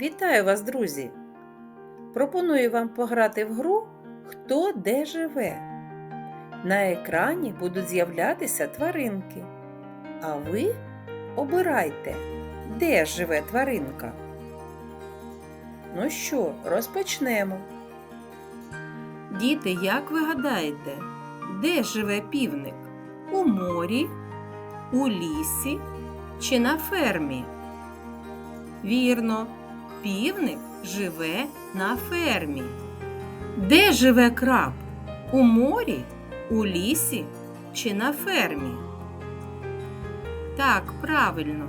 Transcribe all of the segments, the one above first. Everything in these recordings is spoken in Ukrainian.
Вітаю вас, друзі! Пропоную вам пограти в гру Хто де живе. На екрані будуть з'являтися тваринки. А ви обирайте, де живе тваринка. Ну що, розпочнемо. Діти, як ви гадаєте, де живе півник? У морі, у лісі чи на фермі? Вірно, півник живе на фермі. Де живе краб? У морі, у лісі чи на фермі? Так, правильно,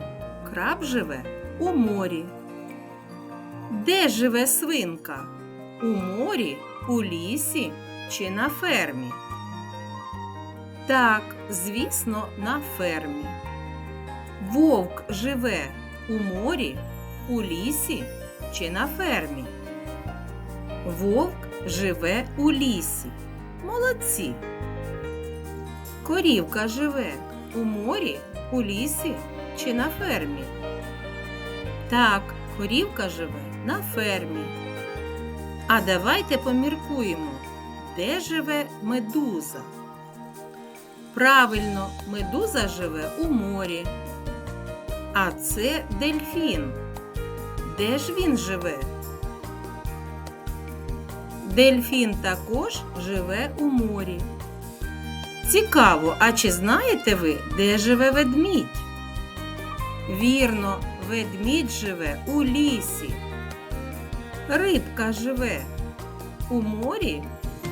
краб живе у морі. Де живе свинка? У морі, у лісі чи на фермі? Так, звісно, на фермі. Вовк живе у морі, у лісі чи на фермі? Вовк живе у лісі. Молодці. Корівка живе у морі, у лісі чи на фермі? Так, корівка живе на фермі. А давайте поміркуємо, де живе медуза. Правильно, медуза живе у морі. А це дельфін. Де ж він живе? Дельфін також живе у морі. Цікаво, а чи знаєте ви, де живе ведмідь? Вірно, ведмідь живе у лісі. Рибка живе у морі,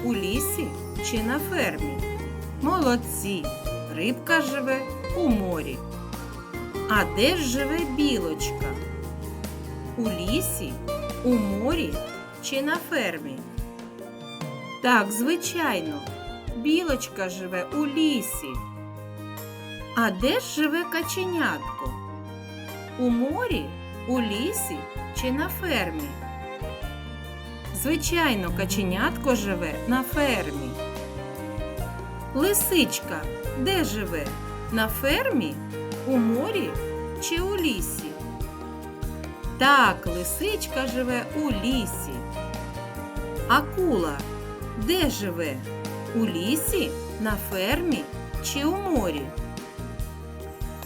у лісі чи на фермі. Молодці, рибка живе у морі. А де ж живе білочка? У лісі, у морі чи на фермі? Так, звичайно, білочка живе у лісі. А де ж живе каченятко? У морі, у лісі чи на фермі? Звичайно, каченятко живе на фермі. Лисичка де живе? На фермі, у морі чи у лісі? Так, лисичка живе у лісі. Акула де живе? У лісі, на фермі чи у морі?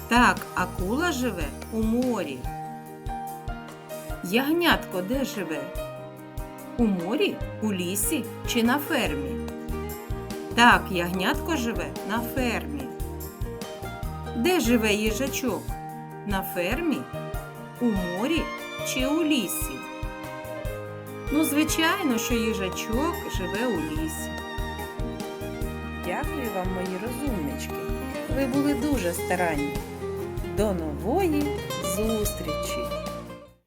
Так, акула живе у морі. Ягнятко де живе? У морі, у лісі чи на фермі? Так, ягнятко живе на фермі. Де живе їжачок? На фермі, у морі чи у лісі? Ну, звичайно, що їжачок живе у лісі. Дякую вам, мої розумнички. Ви були дуже старанні. До нової зустрічі!